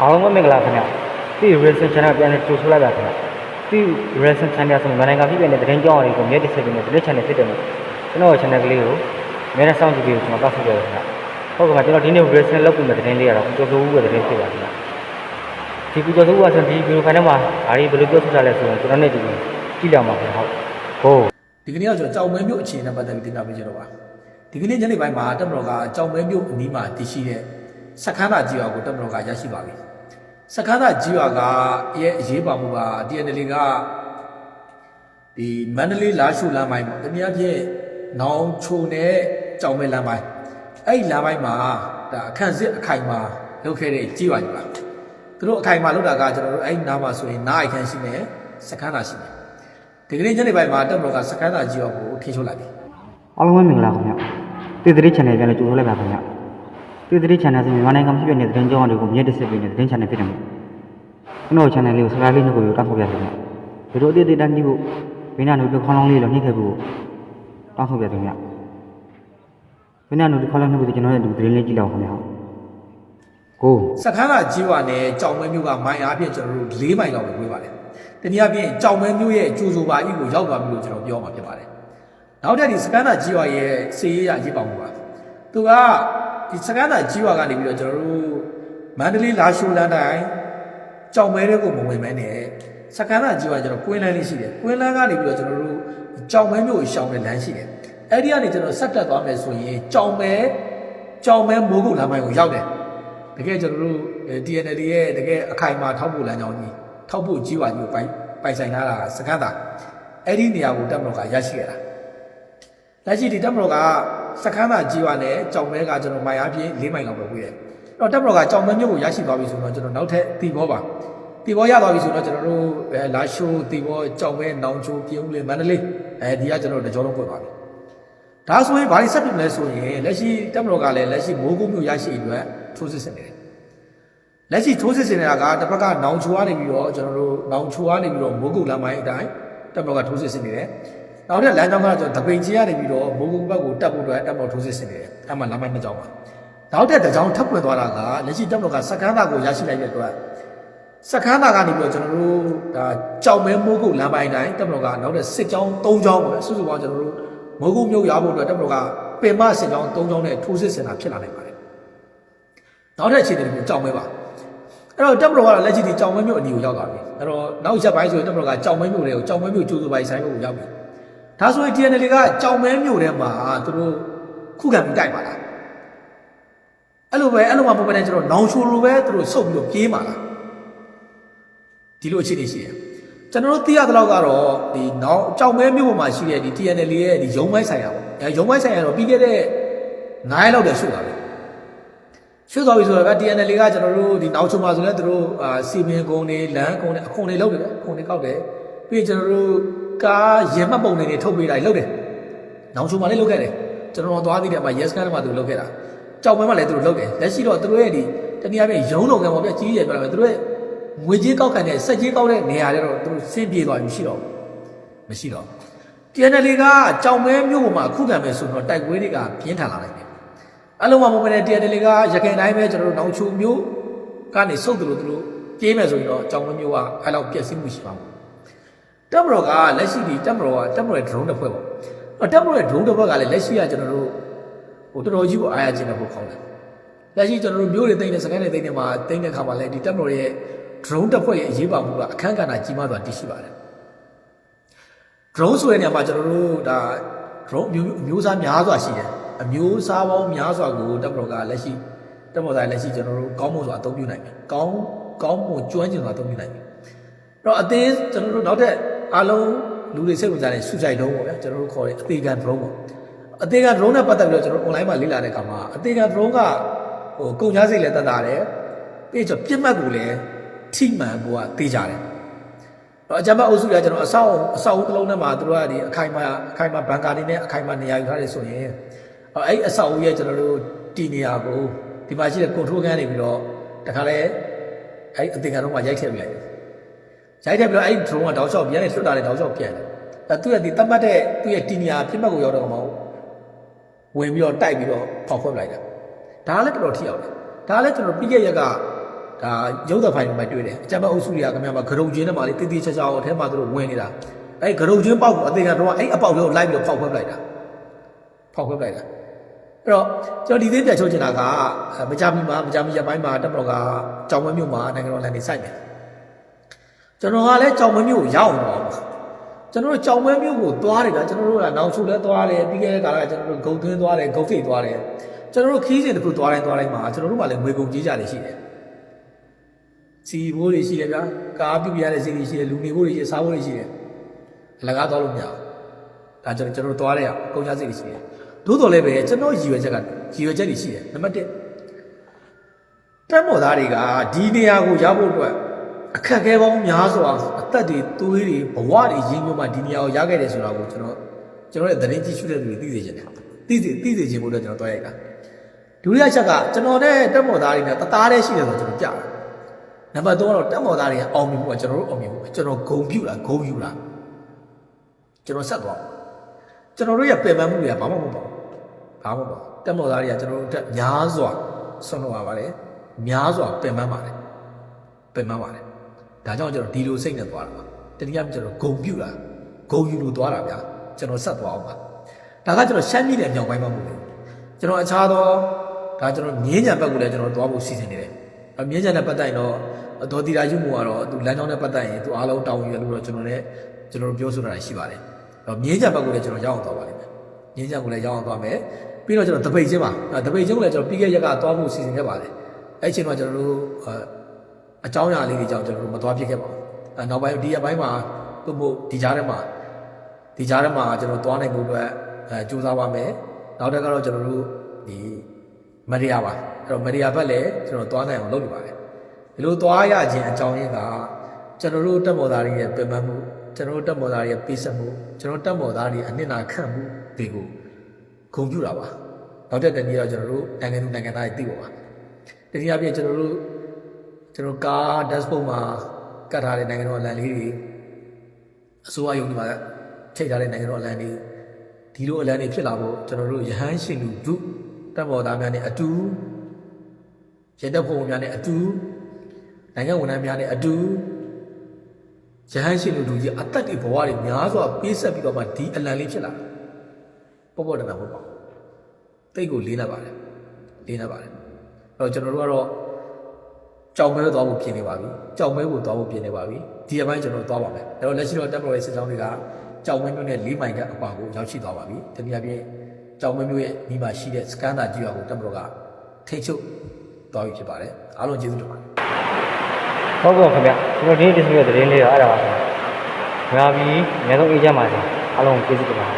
အားလုံးပဲမင်္ဂလာခင်ဗျဒီ Racing Channel ပြန်နေကြိုဆိုလိုက်ပါခင်ဗျဒီ Racing Channel ဆိုမြန်မာနိုင်ငံပြည်ပြည်နဲ့သတင်းကြောင်းတွေကိုမြဲတစ်ဆက်ပြီးနဲ့သတင်း channel ဖြစ်တယ်လို့ကျွန်တော်ရဲ့ channel ကလေးကိုအများနဲ့စောင့်ကြည့်ပြီးကျွန်တော်ပတ်ဆက်ကြရခင်ဗျဟုတ်ကဲ့ပါကျွန်တော်ဒီနေ့ Racing လုပ်ပြီးတဲ့သတင်းလေးကတော့ကိုကျော်စိုးဦးရဲ့သတင်းဖြစ်ပါခင်ဗျဒီကိုကျော်စိုးဦးကဆိုဒီဗီဒီယိုဖိုင်ထဲမှာဒါတွေဘယ်လိုပြောဆိုကြလဲဆိုရင်ကျွန်တော်နဲ့ဒီကြည့်ကြမှာခင်ဗျဟုတ်ဟုတ်ဒီကနေ့ကကျွန်တော်ကြောင်မဲမြို့အခြေအနေနဲ့ပတ်သက်ပြီးတင်ပြပေးကြတော့ပါဒီကနေ့ညနေပိုင်းမှာတက်မတော်ကကြောင်မဲမြို့အနီးမှာတည်ရှိတဲ့ စခန်းသာကြီးရွာကိုတက်မတော်ကရရှိပါပြီစခန်းသာကြီးရွာကရဲ့အရေးပါမှုက TNL ကဒီမန္တလေးလာရှုလမ်းပိုင်းပေါ့တနည်းအားဖြင့်နောင်ချုံနဲ့ကြောင်မဲလမ်းပိုင်းအဲ့ဒီလမ်းပိုင်းမှာဒါအခန့်စစ်အခိုင်မှာလုပ်ခဲ့တဲ့ကြီးရွာကြီးပါသူတို့အခိုင်မှာလုပ်တာကကျွန်တော်တို့အဲ့ဒီနားမှာဆိုရင်နားအိုက်ခန်းရှိမယ်စခန်းသာရှိမယ်ဒီကနေ့ညနေပိုင်းမှာတက်မတော်ကစကန်းသာကြီးရောကိုထိချုပ်လိုက်ပြီအားလုံးပဲမင်္ဂလာခင်ဗျဒီသတင်း channel ပြန်နေကြိုဆိုလိုက်ပါခင်ဗျ ဒီသတင်း channel ဆိုမြန်မာနိုင်ငံပြည်ပြည်နဲ့သတင်းကြောင်းတွေကိုမြဲတစ်ဆက်ပြီးနဲ့သတင်း channel ဖြစ်တယ်မို့ကျွန်တော် channel လေးကို subscribe လေးနှုတ်ကိုတောင်းဆိုပြပါခင်ဗျဒီလိုအသေးသေးတန်းကြည့်ဖို့ဘင်းနာတို့ခေါင်းလောင်းလေးတော့နှိမ့်ခဲ့ဖို့တောင်းဆိုပြပါခင်ဗျဘင်းနာတို့ခေါင်းလောင်းနှုတ်ကိုကျွန်တော်ရဲ့ဒီသတင်းလေးကြည့်လောက်ခင်ဗျကိုစကန်းသာကြီးဝါနဲ့ကြောင်မဲမျိုးကမိုင်အားဖြင့်ကျွန်တော်တို့၄မိုင်လောက်ပဲဝေးပါတယ်တနည်းအားဖြင့်ကြောင်မဲမျိုးရဲ့အကျိုးဆိုပါအီကိုရောက်သွားပြီလို့ကျွန်တော်ပြောမှာဖြစ်ပါတယ်နောက်ထပ်ဒီစကန်းသာကြီးဝါရဲ့စေရေးရအရေးပါမှုပါသူက ဒီစကန်းသာကြီးဝါကနေပြီးတော့ကျွန်တော်တို့မန္တလေးလာရှိုးလမ်းတိုင်းကြောင်မဲတွေကိုမဝင်မဲနဲ့စကန်းသာကြီးဝါကျွန်တော်ကွင်းလန်းလေးရှိတယ်ကွင်းလန်းကနေပြီးတော့ကျွန်တော်တို့ကြောင်မဲမျိုးကိုရှောင်တဲ့လမ်းရှိတယ်အဲ့ဒီကနေကျွန်တော်ဆက်တက်သွားမယ်ဆိုရင်ကြောင်မဲကြောင်မဲမိုးကုတ်လမ်းပိုင်းကိုရောက်တယ်တကယ်ကျွန်တော်တို့အဲ TNL ရဲ့တကယ်အခိုင်အမာထောက်ဖို့လမ်းကြောင်းကြီးထောက်ဖို့ကြီးဝါကြီးကိုပိုင်ပိုင်ဆိုင်ထားတာကစကန်းသာအဲ့ဒီနေရာကိုတက်မတော်ကရရှိခဲ့တာလက်ရှိဒီတက်မတော်က စကန်းသာကြီးဝါနဲ့ကြောင်မဲကကျွန်တော်မိုင်အားဖြင့်၄မိုင်လောက်ပဲဝေးတယ်အဲ့တော့တက်မတော်ကကြောင်မဲမြို့ကိုရရှိသွားပြီဆိုတော့ကျွန်တော်နောက်ထပ်တီဘောပါတီဘောရသွားပြီဆိုတော့ကျွန်တော်တို့အဲလာရှိုးတီဘောကြောင်မဲနောင်ချိုပြင်ဦးလေမန္တလေးအဲဒီကကျွန်တော်တို့တကြောလုံးပွင့်သွားပြီဒါဆိုရင်ဘာလို့ဆက်ပြမလဲဆိုရင်လက်ရှိတက်မတော်ကလည်းလက်ရှိမိုးကုတ်မြို့ရရှိအတွက်ထိုးစစ်ဆင်နေတယ်လက်ရှိထိုးစစ်ဆင်နေတာကတစ်ဖက်ကနောင်ချိုကနေပြီးတော့ကျွန်တော်တို့နောင်ချိုကနေပြီးတော့မိုးကုတ်လမ်းပိုင်းအတိုင်းတပ်မတော်ကထိုးစစ်ဆင်နေတယ်။ နောက်တဲ့လမ်းကြောင်းကကျွန်တော်တပိန်ချီကနေပြီးတော့မိုးကုတ်ဘက်ကိုတက်ဖို့အတွက်တပ်မတော်ထိုးစစ်ဆင်နေတယ်။အဲ့မှာလမ်းပိုင်းနှစ်ကြောင်းပါ။နောက်တဲ့တစ်ကြောင်းထပ်ပွင့်သွားတာကလက်ရှိတပ်မတော်ကစကန်းသားကိုရရှိလိုက်တဲ့အတွက်စကန်းသားကနေပြီးတော့ကျွန်တော်တို့ဒါကြောင်မဲမိုးကုတ်လမ်းပိုင်းတိုင်းတပ်မတော်ကနောက်တဲ့စစ်ကြောင်း၃ကြောင်းပေါ့စုစုပေါင်းကျွန်တော်တို့မိုးကုတ်မြို့ရဖို့အတွက်တပ်မတော်ကပင်မစစ်ကြောင်း၃ကြောင်းနဲ့ထိုးစစ်ဆင်တာဖြစ်လာနိုင်ပါတယ်။နောက်တဲ့အခြေအနေတွေကိုကြောင်မဲပါ။အဲ့တော့တက်မတော်ကတော့လက်ရှိဒီကြောင်မဲမြို့အနီကိုရောက်သွားပြီအဲ့တော့နောက်ရက်ပိုင်းဆိုရင်တက်မတော်ကကြောင်မဲမြို့တွေကိုကြောင်မဲမြို့ကျိုးစုပိုင်းဆိုင်ဘက်ကိုရောက်ပြီ ဒါဆိုရင် TNL ကကြောင်မဲမြို့ထဲမှာသူတို့ခုခံပြီးတိုက်ပါလားအဲ့လိုပဲအဲ့လိုမှပုံမှန်နဲ့ကျွန်တော်နောင်ချိုလိုပဲသူတို့ဆုတ်ပြီးတော့ပြေးပါလားဒီလိုအခြေအနေရှိတယ်ကျွန်တော်တို့သိရသလောက်ကတော့ဒီနောင်ကြောင်မဲမြို့ပေါ်မှာရှိတဲ့ဒီ TNL ရဲ့ဒီရုံးပိုင်းဆိုင်ရာပေါ့အဲရုံးပိုင်းဆိုင်ရာတော့ပြီးခဲ့တဲ့9ရက်လောက်တည်းရှိတာပဲရွှေ့သွားပြီဆိုတော့ဗျ TNL ကကျွန်တော်တို့ဒီနောက်ချုံမှာဆိုလဲသူတို့အာစီမင်းကုန်းတွေလမ်းကုန်းတွေအခွန်တွေလောက်တယ်ဗျအခွန်တွေကောက်တယ်ပြီးရင်ကျွန်တော်တို့ ကားရင်မှတ်ပုံတွေတွေထုတ်ပေးတာတွေလုပ်တယ်နောက်ချုံမှာလည်းလုပ်ခဲ့တယ်ကျွန်တော်တို့သွားသေးတယ်မှာ yes ကန်းမှာသူလုပ်ခဲ့တာကြောက်မဲမှာလည်းသူတို့လုပ်တယ်လက်ရှိတော့သူတို့ရဲ့ဒီတနည်းအားဖြင့်ရုံးလုံကံပေါ့ဗျကြီးရယ်ပြောတာပဲသူတို့ရဲ့ငွေကြေးကောက်ခံတဲ့စက်ကြေးကောက်တဲ့နေရာတွေတော့သူတို့စင်းပြေသွားပြီမရှိတော့ဘူးမရှိတော့ TNL ကကြောင်မဲမြို့ပေါ်မှာအခုခံမယ်ဆိုတော့တိုက်ပွဲတွေကပြင်းထန်လာနိုင်တယ်အလုံးမမမနဲ့တရားတယ်လေကရခိုင်တိုင်းပဲကျွန်တော်တို့နောင်ချိုမျိုးကနေစုပ်တယ်လို့သူတို့ပြေးမယ်ဆိုရင်တော့အကြောင်းမျိုးကအဲ့လောက်ပြည့်စည်မှုရှိပါဘူး တက်မတော်ကလက်ရှိဒီတက်မတော်ကတက်မတော်ရဲ့ drone တစ်ဖွဲ့ပေါ့အဲ့တက်မတော်ရဲ့ drone တစ်ဖွဲ့ကလည်းလက်ရှိကကျွန်တော်တို့ဟိုတော်တော်ကြီးကိုအားရခြင်းနဲ့ပို့ခေါင်းတယ်လက်ရှိကျွန်တော်တို့မျိုးတွေတိတ်နေစကန်တွေတိတ်နေမှာတိတ်တဲ့ခါမှာလည်းဒီတက်မတော်ရဲ့ drone တစ်ဖွဲ့ရဲ့အရေးပါမှုကအခန်းကဏ္ဍကြီးမားစွာတည်ရှိပါတယ် drone ဆိုတဲ့နေရာမှာကျွန်တော်တို့ဒါ drone အမျိုးအမျိုးအစားများစွာရှိတယ်အမျိုးအစားပေါင်းများစွာကိုတပ်မတော်ကလက်ရှိတပ်မတော်ကလက်ရှိကျွန်တော်တို့ကောင်းမွန်စွာအသုံးပြုနိုင်တယ်ကောင်းကောင်းမွန်ကျွမ်းကျင်စွာအသုံးပြုနိုင်တယ်အဲ့တော့အသေးကျွန်တော်တို့နောက်ထပ် အားလုံးလူတွေစိတ်ဝင်စားတဲ့စူဆိုင်လုံးပေါ့ဗျာကျွန်တော်တို့ခေါ်တဲ့အသေးခံ drone ပေါ့အသေးခံ drone နဲ့ပတ်သက်ပြီးတော့ကျွန်တော် online မှာလေ့လာတဲ့အခါမှာအသေးခံ drone ကဟိုကုန်ချစိတ်လည်းတတ်တာတယ်ပြီးတော့ပြစ်မှတ်ကိုလည်းထိမှန်ကိုကတေးကြတယ်တော့အကြမ်းဖက်အုပ်စုကကျွန်တော်အဆောက်အဆောက်အဦတစ်လုံးထဲမှာသူတို့ကဒီအခိုင်အမာအခိုင်အမာဘန်ကာတွေနဲ့အခိုင်အမာနေရာယူထားတယ်ဆိုရင်အဲ့အဲ့အဆောက်အဦရဲ့ကျွန်တော်တို့တီနေရာကိုဒီမှာရှိတဲ့ control ခန်းနေပြီးတော့တခါလဲအဲ့အသင်္ကန်တော့မှရိုက်ထည့်ပြလိုက်တယ် ရိုက်ထည့်ပြီးတော့အဲ့ drone ကတောက်လျှောက်ပြန်နေလွတ်တာလေတောက်လျှောက်ပြန်တယ်အဲ့သူရဲ့ဒီတတ်မှတ်တဲ့သူ့ရဲ့တီနေရာပြစ်မှတ်ကိုရောက်တော့မှဝင်ပြီးတော့တိုက်ပြီးတော့ဖောက်ခွဲပလိုက်တာဒါကလည်းတော်တော်ထိရောက်တယ်ဒါကလည်းကျွန်တော်ပြီးခဲ့ရက်ကဒါရုပ်သဖိုင်မှာတွေ့တယ်အကြမ်းဖက်အုပ်စုတွေကခင်ဗျာမှာဂရုံချင်းထဲမှာလေတိတိကျကျအထဲမှာသူတို့ဝင်နေတာအဲ့ဂရုံချင်းပေါက်ကိုအသေးကတော့အဲ့အပေါက်တွေကိုလိုက်ပြီးတော့ဖောက်ခွဲပလိုက်တာဖောက်ခွဲပလိုက်တာအဲ့တော့ကျွန်တော်ဒီသေးပြချုပ်ချင်တာကမကြမီမှာမကြမီရပိုင်းမှာတက်မတော်ကကြောင်မမြို့မှာနိုင်ငံတော်လန်နေစိုက်တယ် ကျွန်တော်ကလည်းကြောင်မမြို့ကိုရောက်အောင်ပါကျွန်တော်တို့ကြောင်မဲမြို့ကိုသွားတယ်ကကျွန်တော်တို့ကနောင်ချုလဲသွားတယ်ပြီးခဲ့တဲ့ကာလကကျွန်တော်တို့ဂုံသွင်းသွားတယ်ဂုံဖိတ်သွားတယ်ကျွန်တော်တို့ခီးစဉ်တစ်ခုသွားတိုင်းသွားတိုင်းမှာကျွန်တော်တို့ကလည်းငွေကုန်ကြေးကြတယ်ရှိတယ်စီဘိုးတွေရှိတယ်ဗျာကားပြပြရတဲ့စီတွေရှိတယ်လူနေဘိုးတွေရှိတယ်စားဘိုးတွေရှိတယ်အလကားသွားလို့မရဘူးဒါကျွန်တော်ကျွန်တော်တို့သွားတဲ့ကုန်ကြစိတ်တွေရှိတယ်သို့တော်လည်းပဲကျွန်တော်ရည်ရွယ်ချက်ကရည်ရွယ်ချက်တွေရှိတယ်နံပါတ်1တက်မော်သားတွေကဒီနေရာကိုရောက်ဖို့အတွက် အခက်အခဲပေါင်းများစွာအသက်တွေသွေးတွေဘဝတွေရင်းညွှန်းမှဒီနေရာကိုရခဲ့တယ်ဆိုတာကိုကျွန်တော်ကျွန်တော်ရဲ့သတင်းကြည့်ရှုတဲ့လူတွေသိစေချင်တယ်သိစေသိစေချင်ဖို့အတွက်ကျွန်တော်တွားရိုက်တာဒုတိယချက်ကကျွန်တော်နဲ့တက်မော်သားတွေနဲ့တသားတည်းရှိတယ်ဆိုတော့ကျွန်တော်ပြတာနံပါတ်3ကတော့တက်မော်သားတွေကအောင်မြင်မှုကကျွန်တော်တို့အောင်မြင်မှုကျွန်တော်ဂုံပြူတာဂုံပြူတာကျွန်တော်ဆက်သွားကျွန်တော်တို့ရဲ့ပင်ပန်းမှုတွေကဘာမှမပေါ့ဘာမှမပေါ့တက်မော်သားတွေကကျွန်တော်တို့အတွက်များစွာဆွန့်လွတ်ရပါတယ်များစွာပင်ပန်းပါတယ်ပင်ပန်းပါတယ် ဒါကြောင့်ကျွန်တော်ဒီလိုစိတ်နဲ့သွားတာပါတတိယကျွန်တော်ဂုံပြူတာဂုံယူလို့သွားတာဗျာကျွန်တော်ဆက်သွားအောင်ပါဒါကကျွန်တော်ရှမ်းပြည်နယ်မြောက်ပိုင်းမှာမဟုတ်ဘူးကျွန်တော်အခြားသောဒါကျွန်တော်မြင်းကြံဘက်ကိုလည်းကျွန်တော်သွားဖို့စီစဉ်နေတယ်အမြင်းကြံနဲ့ပတ်သက်ရင်တော့ဒေါ်တီရာယူမှုကတော့သူလမ်းကြောင်းနဲ့ပတ်သက်ရင်သူအားလုံးတောင်းယူရလို့တော့ကျွန်တော်လည်းကျွန်တော်တို့ပြောဆိုတာရှိပါတယ်တော့မြင်းကြံဘက်ကိုလည်းကျွန်တော်ရောက်အောင်သွားပါလိမ့်မယ်မြင်းကြံကိုလည်းရောက်အောင်သွားမယ်ပြီးတော့ကျွန်တော်တပိတ်ချင်းပါတပိတ်ချင်းကိုလည်းကျွန်တော်ပြီးခဲ့ရက်ကသွားဖို့စီစဉ်ခဲ့ပါတယ်အဲ့အချိန်မှာကျွန်တော်တို့ အကြောင်းအရာလေးတွေကြောင့်ကျွန်တော်တို့မသွားဖြစ်ခဲ့ပါဘူးအဲနောက်ပိုင်းဒီအပိုင်းမှာသူ့မို့ဒီကြားထဲမှာဒီကြားထဲမှာကျွန်တော်သွားနိုင်ဖို့အတွက်အဲစူးစမ်းပါမယ်နောက်တစ်ခါတော့ကျွန်တော်တို့ဒီမရိယာပါအဲ့တော့မရိယာဘက်လည်းကျွန်တော်သွားနိုင်အောင်လုပ်နေပါတယ်ဒီလိုသွားရခြင်းအကြောင်းရင်းကကျွန်တော်တို့တက်မော်သားတွေရဲ့ပြင်ပန်းမှုကျွန်တော်တို့တက်မော်သားတွေရဲ့ပေးဆက်မှုကျွန်တော်တက်မော်သားတွေအနှစ်နာခံမှုတွေကိုဂုဏ်ပြုတာပါနောက်တစ်တနည်းတော့ကျွန်တော်တို့နိုင်ငံသူနိုင်ငံသားတွေသိပါပါတနည်းအားဖြင့်ကျွန်တော်တို့ ကျွန်တော်ကား dashboard မှာကတ်ထားတဲ့နိုင်ငံတော်အလံလေးတွေအစိုးရယုံဒီမှာထိတ်ထားတဲ့နိုင်ငံတော်အလံတွေဒီလိုအလံတွေဖြစ်လာဖို့ကျွန်တော်တို့ရဟန်းရှင်လူဒုတပ်ပေါ်သားများနဲ့အတူရဲတပ်ဖွဲ့ဝင်များနဲ့အတူနိုင်ငံဝန်ထမ်းများနဲ့အတူရဟန်းရှင်လူဒုကြီးအသက်တွေဘဝတွေများစွာပေးဆက်ပြီးတော့မှဒီအလံလေးဖြစ်လာပေါ့ပေါ့တနာပေါ့ပေါ့တိတ်ကိုလေးနေပါတယ်လေးနေပါတယ်အဲ့တော့ကျွန်တော်တို့ကတော့ ကြောင်မဲသွားဖို့ပြင်နေပါပြီကြောင်မဲကိုသွားဖို့ပြင်နေပါပြီဒီအပိုင်းကျွန်တော်သွားပါမယ်အဲ့တော့လက်ရှိတော့တက်ပရိုရဲ့စစ်ကြောင်းတွေကကြောင်မဲမျိုးနဲ့၄မိုင်ကအကွာကိုရောက်ရှိသွားပါပြီတနည်းအားဖြင့်ကြောင်မဲမျိုးရဲ့ဒီမှာရှိတဲ့စကန်တာကြီးရွာကိုတက်ပရိုကထိတ်ချုပ်သွားပြီဖြစ်ပါတယ်အားလုံးကျေးဇူးတင်ပါတယ်ဟုတ်ကဲ့ခင်ဗျကျွန်တော်ဒီနေ့တင်ပြတဲ့သတင်းလေးတော့အဲ့ဒါပါခင်ဗျာငါပြီးအများဆုံးအေးကြပါစေအားလုံးကျေးဇူးတင်ပါတယ်